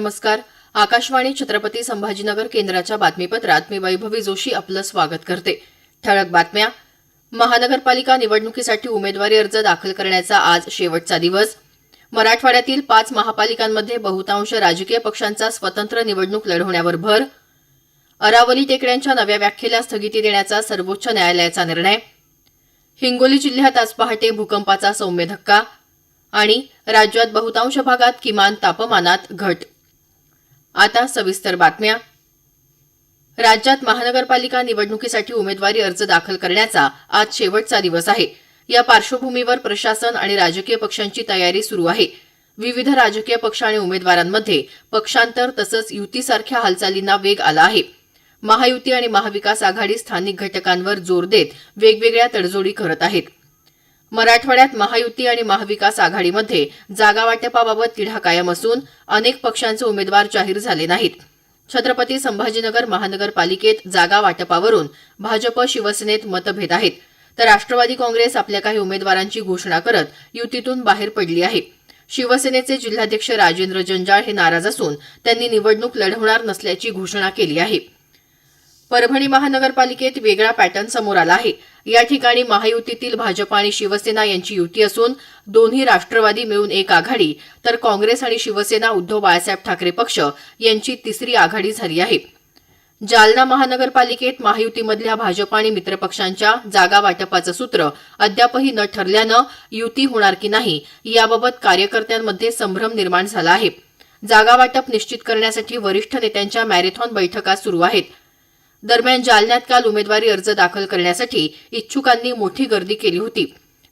नमस्कार. आकाशवाणी छत्रपती संभाजीनगर केंद्राच्या बातमीपत्रात मी वैभवी जोशी आपलं स्वागत करते. ठळक बातम्या. महानगरपालिका निवडणुकीसाठी उमेदवारी अर्ज दाखल करण्याचा आज शेवटचा दिवस. मराठवाड्यातील पाच महापालिकांमध्ये बहुतांश राजकीय पक्षांचा स्वतंत्र निवडणूक लढवण्यावर भर. अरावली टेकड्यांच्या नव्या व्याख्येला स्थगिती देण्याचा सर्वोच्च न्यायालयाचा निर्णय. हिंगोली जिल्ह्यात आज पहाटे भूकंपाचा सौम्य धक्का. आणि राज्यात बहुतांश भागात किमान तापमानात घट. आता सविस्तर बातम्या. राज्यात महानगरपालिका निवडणुकीसाठी उमेदवारी अर्ज दाखल करण्याचा आज शेवटचा दिवस आहे. या पार्श्वभूमीवर प्रशासन आणि राजकीय पक्षांची तयारी सुरू आहे. विविध राजकीय पक्ष आणि उमेदवारांमध्ये पक्षांतर तसंच युतीसारख्या हालचालींना वेग आला आहे. महायुती आणि महाविकास आघाडी स्थानिक घटकांवर जोर देत वेगवेगळ्या तडजोडी करत आहेत. मराठवाड्यात महायुती आणि महाविकास आघाडीमध्ये जागा वाटपाबाबत तिढा कायम असून अनेक पक्षांचे उमेदवार जाहीर झाले नाहीत. छत्रपती संभाजीनगर महानगरपालिकेत जागा वाटपावरून भाजप शिवसेनेत मतभेद आहेत. तर राष्ट्रवादी काँग्रेस आपल्या काही उमेदवारांची घोषणा करत युतीतून बाहेर पडली आहे. शिवसेनेचे जिल्हाध्यक्ष राजेंद्र जंजाळ हे नाराज असून त्यांनी निवडणूक लढवणार नसल्याची घोषणा केली आहे. परभणी महानगरपालिकेत वेगळा पॅटर्न समोर आला आहे. या ठिकाणी महायुतीतील भाजप आणि शिवसेना यांची युती असून दोन्ही राष्ट्रवादी मिळून एक आघाडी तर काँग्रेस आणि शिवसेना उद्धव बाळासाहेब ठाकरे पक्ष यांची तिसरी आघाडी झाली आहे. जालना महानगरपालिकेत महायुतीमधल्या भाजप आणि मित्रपक्षांच्या जागा वाटपाचं सूत्र अद्यापही न ठरल्यानं युती होणार की नाही याबाबत कार्यकर्त्यांमध्ये संभ्रम निर्माण झाला आहे. जागा वाटप निश्चित करण्यासाठी वरिष्ठ नेत्यांच्या मॅरेथॉन बैठका सुरू आहेत. दरम्यान जालन्यात काल उमेदवारी अर्ज दाखल करण्यासाठी इच्छुकांनी मोठी गर्दी केली होती.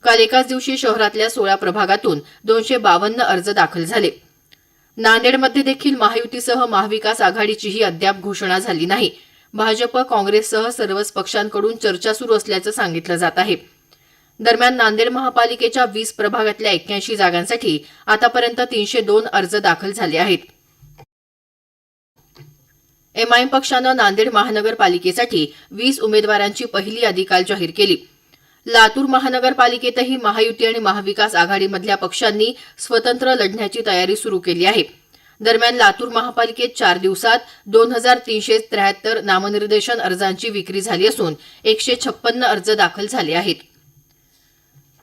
काल एकाच दिवशी शहरातल्या सोळा प्रभागातून दोनशे बावन्न अर्ज दाखल झाले. नांदेडमध्ये देखील महायुतीसह महाविकास आघाडीचीही अद्याप घोषणा झाली नाही. भाजप काँग्रेससह सर्वच पक्षांकडून चर्चा सुरू असल्याचं सांगितलं जात आहे. दरम्यान नांदेड महापालिकेच्या वीस प्रभागातल्या एक्क्याऐंशी जागांसाठी आतापर्यंत तीनशे दोन अर्ज दाखल झाले आहेत. एमआयएम पक्षानं नांदेड महानगरपालिकेसाठी वीस उमेदवारांची पहिली यादी काल जाहीर केली. लातूर महानगरपालिकेतही महायुती आणि महाविकास आघाडीमधल्या पक्षांनी स्वतंत्र लढण्याची तयारी सुरू केली आहे. दरम्यान लातूर महापालिकेत चार दिवसात दोन हजार तीनशे त्र्याहत्तर नामनिर्देशन अर्जांची विक्री झाली असून एकशे छप्पन्न अर्ज दाखल झाले आहेत.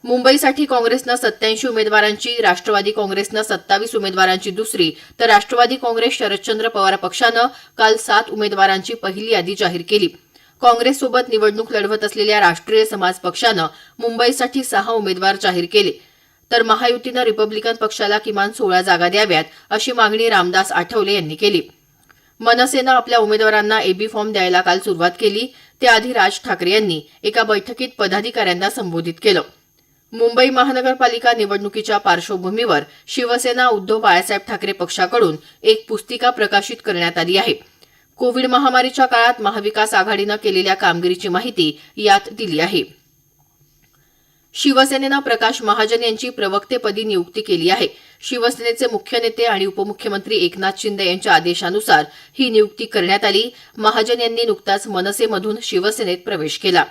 मुंबईसाठी काँग्रेसनं सत्याऐंशी उमेदवारांची राष्ट्रवादी काँग्रेसनं सत्तावीस उमेदवारांची दुसरी तर राष्ट्रवादी काँग्रेस शरदचंद्र पवार पक्षानं काल सात उमेदवारांची पहिली यादी जाहीर केली. काँग्रेससोबत निवडणूक लढवत असलेल्या राष्ट्रीय समाज पक्षानं मुंबईसाठी सहा उमेदवार जाहीर केले. तर महायुतीनं रिपब्लिकन पक्षाला किमान सोळा जागा द्याव्यात अशी मागणी रामदास आठवले यांनी केली. मनसेनं आपल्या उमेदवारांना एबी फॉर्म द्यायला काल सुरुवात केली त्याआधी राज ठाकरे यांनी एका बैठकीत पदाधिकाऱ्यांना संबोधित केलं. मुंबई महानगरपालिका निवडणुकीच्या पार्श्वभूमीवर शिवसेना उद्धव बाळासाहेब ठाकरे पक्षाकडून एक पुस्तिका प्रकाशित करण्यात आली आहे. कोविड महामारीच्या काळात महाविकास आघाडीनं केलेल्या कामगिरीची माहिती यात दिली आहे. शिवसेनेनं प्रकाश महाजन यांची प्रवक्तेपदी नियुक्ती केली आहे. शिवसेनेचे मुख्य नेते आणि उपमुख्यमंत्री एकनाथ शिंदे यांच्या आदेशानुसार ही नियुक्ती करण्यात आली. महाजन यांनी नुकताच मनसेमधून शिवसेनेत प्रवेश केला.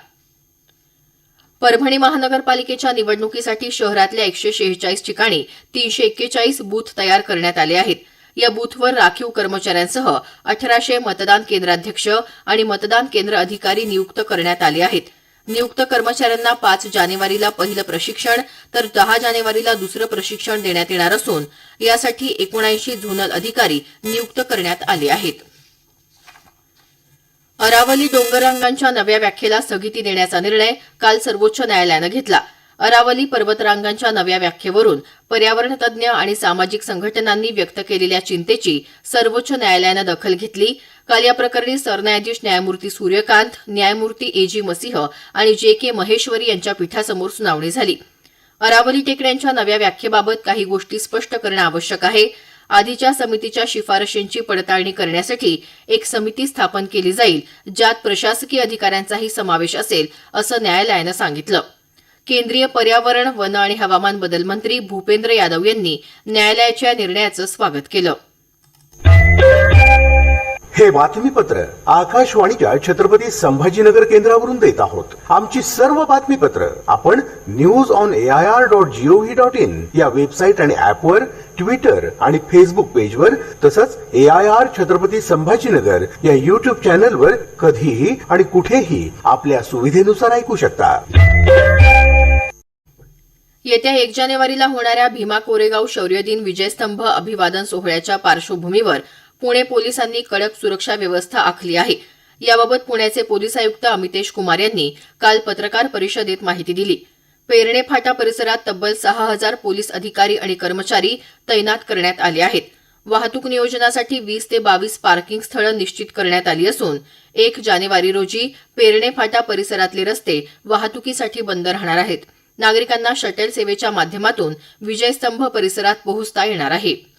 परभणी महानगरपालिकेच्या निवडणुकीसाठी शहरातल्या एकशे शेहेचाळीस ठिकाणी तीनशे एक्केचाळीस बूथ तयार करण्यात आले आहेत. या बूथवर राखीव कर्मचाऱ्यांसह अठराशे मतदान केंद्राध्यक्ष आणि मतदान केंद्र अधिकारी नियुक्त करण्यात आले आहेत. नियुक्त कर्मचाऱ्यांना पाच जानेवारीला पहिलं प्रशिक्षण तर दहा जानेवारीला दुसरं प्रशिक्षण देण्यात येणार असून यासाठी एकोणऐंशी झोनल अधिकारी नियुक्त करण्यात आले आहेत. अरावली डोंगररांगांच्या नव्या व्याख्येला स्थगिती देण्याचा निर्णय काल सर्वोच्च न्यायालयानं घेतला. अरावली पर्वतरांगांच्या नव्या व्याख्येवरून पर्यावरण तज्ज्ञ आणि सामाजिक संघटनांनी व्यक्त केलेल्या चिंतेची सर्वोच्च न्यायालयानं दखल घेतली. काल या प्रकरणी सरन्यायाधीश न्यायमूर्ती सूर्यकांत न्यायमूर्ती ए जी मसिंह आणि जे के महेश्वरी यांच्या पीठासमोर सुनावणी झाली. अरावली टेकड्यांच्या नव्या व्याख्येबाबत काही गोष्टी स्पष्ट करणं आवश्यक आहे. आधीच्या समितीच्या शिफारशींची पडताळणी करण्यासाठी एक समिती स्थापन केली जाईल ज्यात प्रशासकीय अधिकाऱ्यांचाही समावेश असेल असं न्यायालयानं सांगितलं. केंद्रीय पर्यावरण वन आणि हवामान बदल मंत्री भूपेंद्र यादव यांनी न्यायालयाच्या निर्णयाचं स्वागत केलं. हे बातमीपत्र आकाशवाणीच्या छत्रपती संभाजीनगर केंद्रावरून देत आहोत. आमची सर्व बातमीपत्र आपण news on A I R dot gov dot in या वेबसाईट आणि ऍपवर ट्विटर आणि फेसबुक पेजवर तसंच A I R Chhatrapati Sambhajinagar या युट्यूब चॅनलवर कधीही आणि कुठेही आपल्या सुविधेनुसार ऐकू शकता. येत्या एक जानेवारीला होणाऱ्या भीमा कोरेगाव शौर्य दिन विजयस्तंभ अभिवादन सोहळ्याच्या पार्श्वभूमीवर पुणे पोलिसांनी कडक सुरक्षा व्यवस्था आखली आहे. याबाबत पुण्याचे पोलीस आयुक्त अमितेश कुमार यांनी काल पत्रकार परिषदेत माहिती दिली. पेरणे फाटा परिसरात तब्बल सहा हजार पोलीस अधिकारी आणि कर्मचारी तैनात करण्यात आले आहेत. वाहतूक नियोजनासाठी वीस ते बावीस पार्किंग स्थळं निश्चित करण्यात आली असून एक जानेवारी रोजी पेरणे फाटा परिसरातले रस्ते वाहतुकीसाठी बंद राहणार आहेत. नागरिकांना शटल सेवेच्या माध्यमातून विजयस्तंभ परिसरात पोहोचता येणार आहे.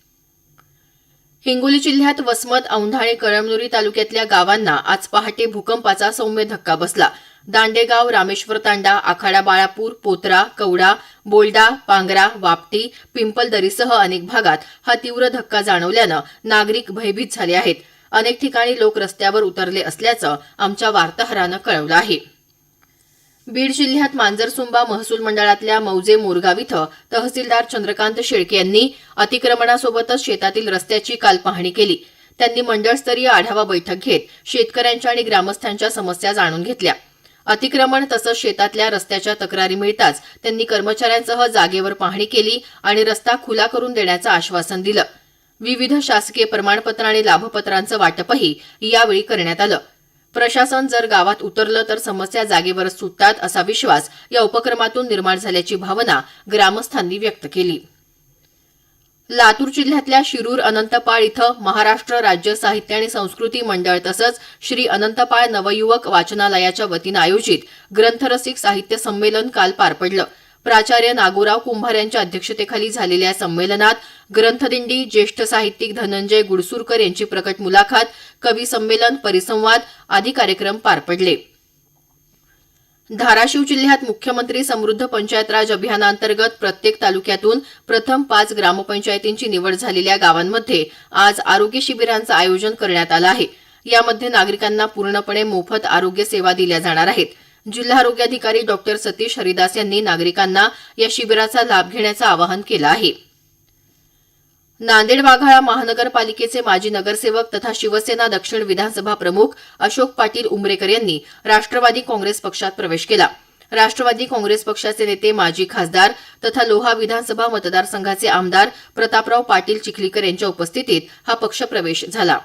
हिंगोली जिल्ह्यात वसमत औंढा आणि कळमनुरी तालुक्यातल्या गावांना आज पहाटे भूकंपाचा सौम्य धक्का बसला. दांडेगाव रामेश्वर तांडा आखाडा बाळापूर पोत्रा कवडा बोल्डा पांगरा वापटी पिंपलदरीसह अनेक भागात हा तीव्र धक्का जाणवल्यानं नागरिक भयभीत झाले आहेत. अनेक ठिकाणी लोक रस्त्यावर उतरले असल्याचं आमच्या वार्ताहरानं कळवलं आहे. बीड जिल्ह्यात मांजरसुंबा महसूल मंडळातल्या मौजे मोरगाव इथं तहसीलदार चंद्रकांत शेळके यांनी अतिक्रमणासोबतच शेतातील रस्त्याची काल पाहणी केली. त्यांनी मंडळस्तरीय आढावा बैठक घेत शेतकऱ्यांच्या आणि ग्रामस्थांच्या समस्या जाणून घेतल्या. अतिक्रमण तसंच शेतातल्या रस्त्याच्या तक्रारी मिळताच त्यांनी कर्मचाऱ्यांसह जागेवर पाहणी केली आणि रस्ता खुला करून देण्याचं आश्वासन दिलं. विविध शासकीय प्रमाणपत्र आणि लाभपत्रांचं वाटपही यावेळी करण्यात आलं. प्रशासन जर गावात उतरलं तर समस्या जागेवरच सुटतात असा विश्वास या उपक्रमातून निर्माण झाल्याची भावना ग्रामस्थांनी व्यक्त केली. लातूर जिल्ह्यातल्या शिरूर अनंतपाळ इथं महाराष्ट्र राज्य साहित्य आणि संस्कृती मंडळ तसंच श्री अनंतपाळ नवयुवक वाचनालयाच्या वतीनं आयोजित ग्रंथरसिक साहित्य संमेलन काल पार पडलं. प्राचार्य नागोराव कुंभार यांच्या अध्यक्षतेखाली झालेल्या या संमेलनात ग्रंथदिंडी ज्येष्ठ साहित्यिक धनंजय गुडसूरकर यांची प्रकट मुलाखत कवी संमेलन परिसंवाद आदी कार्यक्रम पार पडले. धाराशिव जिल्ह्यात मुख्यमंत्री समृद्ध पंचायत राज अभियानांतर्गत प्रत्येक तालुक्यातून प्रथम पाच ग्रामपंचायतींची निवड झालेल्या गावांमध्ये आज आरोग्य शिबिरांचं आयोजन करण्यात आलं आहे. यामध्ये नागरिकांना पूर्णपणे मोफत आरोग्य सेवा दिल्या जाणार आहेत. जिल्हा आरोग्य अधिकारी डॉक्टर सतीश हरिदास यांनी नागरिकांना या शिबिराचा लाभ घेण्याचं आवाहन केलं आहे. नांदेड वाघाळा महानगरपालिकेचे माजी नगरसेवक तथा शिवसेना दक्षिण विधानसभा प्रमुख अशोक पाटील उमरेकर यांनी राष्ट्रवादी काँग्रेस पक्षात प्रवेश केला. राष्ट्रवादी काँग्रेस पक्षाचे नेते माजी खासदार तथा लोहा विधानसभा मतदारसंघाचे आमदार प्रतापराव पाटील चिखलीकर यांच्या उपस्थितीत हा पक्षप्रवेश झाला.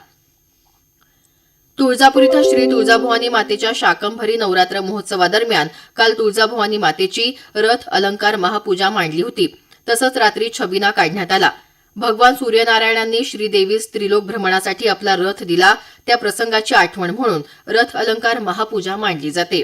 तुळजापूर इथं श्री तुळजाभवानी मातेच्या शाकंभरी नवरात्र महोत्सवादरम्यान काल तुळजाभवानी मातेची रथ अलंकार महापूजा मांडली होती. तसंच रात्री छबिना काढण्यात आला. भगवान सूर्यनारायणांनी श्रीदेवीस त्रिलोक भ्रमणासाठी आपला रथ दिला. त्या प्रसंगाची आठवण म्हणून रथ अलंकार महापूजा मांडली जाते.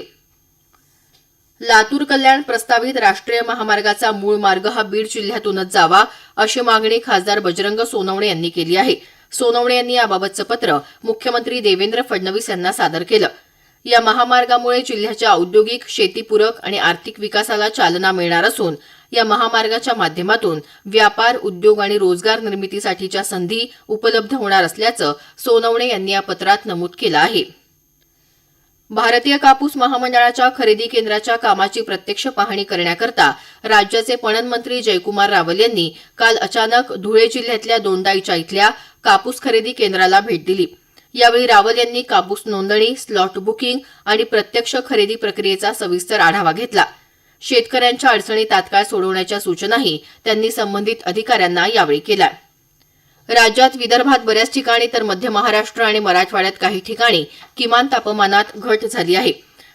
लातूर कल्याण प्रस्तावित राष्ट्रीय महामार्गाचा मूळ मार्ग हा बीड जिल्ह्यातूनच जावा अशी मागणी खासदार बजरंग सोनवणे यांनी केली आहे. सोनवणे यांनी याबाबतचं पत्र मुख्यमंत्री देवेंद्र फडणवीस यांना सादर केलं. या महामार्गामुळे जिल्ह्याच्या औद्योगिक शेतीपूरक आणि आर्थिक विकासाला चालना मिळणार असून या महामार्गाच्या माध्यमातून व्यापार उद्योग आणि रोजगार निर्मितीसाठीच्या संधी उपलब्ध होणार असल्याचं सोनवणे यांनी या पत्रात नमूद केलं आहे. भारतीय कापूस महामंडळाच्या खरेदी केंद्राच्या कामाची प्रत्यक्ष पाहणी करण्याकरता राज्याचे पणन मंत्री जयकुमार रावल यांनी काल अचानक धुळे जिल्ह्यातल्या दोंडाईच्या इथल्या कापूस खरेदी केंद्राला भेट दिली. यावेळी रावल यांनी कापूस नोंदणी स्लॉट बुकिंग आणि प्रत्यक्ष खरेदी प्रक्रियेचा सविस्तर आढावा घेतला. शेतकऱ्यांच्या अडचणी तात्काळ सोडवण्याच्या सूचनाही त्यांनी संबंधित अधिकाऱ्यांना यावेळी केल्या. राज्यात विदर्भात बऱ्याच ठिकाणी तर मध्य महाराष्ट्र आणि मराठवाड्यात काही ठिकाणी किमान तापमानात घट झाली आहे.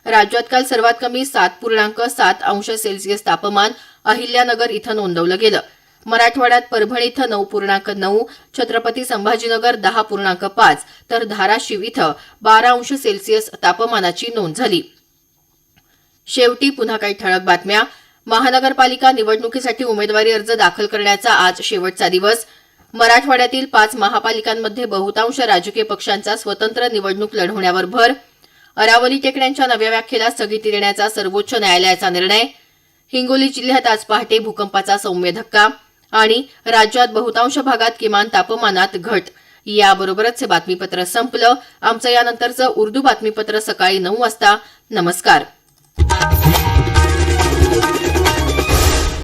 राज्यात काल सर्वात कमी सात पूर्णांक सात अंश सेल्सिअस तापमान अहिल्यानगर इथं नोंदवलं गेलं. मराठवाड्यात परभणी इथं नऊ पूर्णांक नऊ छत्रपती संभाजीनगर दहा पूर्णांक पाच तर धाराशिव इथं बारा अंश सेल्सिअस तापमानाची नोंद झाली. शेवटी पुन्हा काही ठळक बातम्या. महानगरपालिका निवडणुकीसाठी उमेदवारी अर्ज दाखल करण्याचा आज शेवटचा दिवस. मराठवाड्यातील पाच महापालिकांमध्ये बहुतांश राजकीय पक्षांचा स्वतंत्र निवडणूक लढवण्यावर भर. अरावली टेकड्यांच्या नव्या व्याख्येला स्थगिती देण्याचा सर्वोच्च न्यायालयाचा निर्णय. हिंगोली जिल्ह्यात आज पहाटे भूकंपाचा सौम्य धक्का आणि राज्यात बहुतांश भागात किमान तापमानात घट. याबरोबरच हे बातमीपत्र संपलं. आमचं यानंतरचं उर्दू बातमीपत्र सकाळी नऊ वाजता. नमस्कार.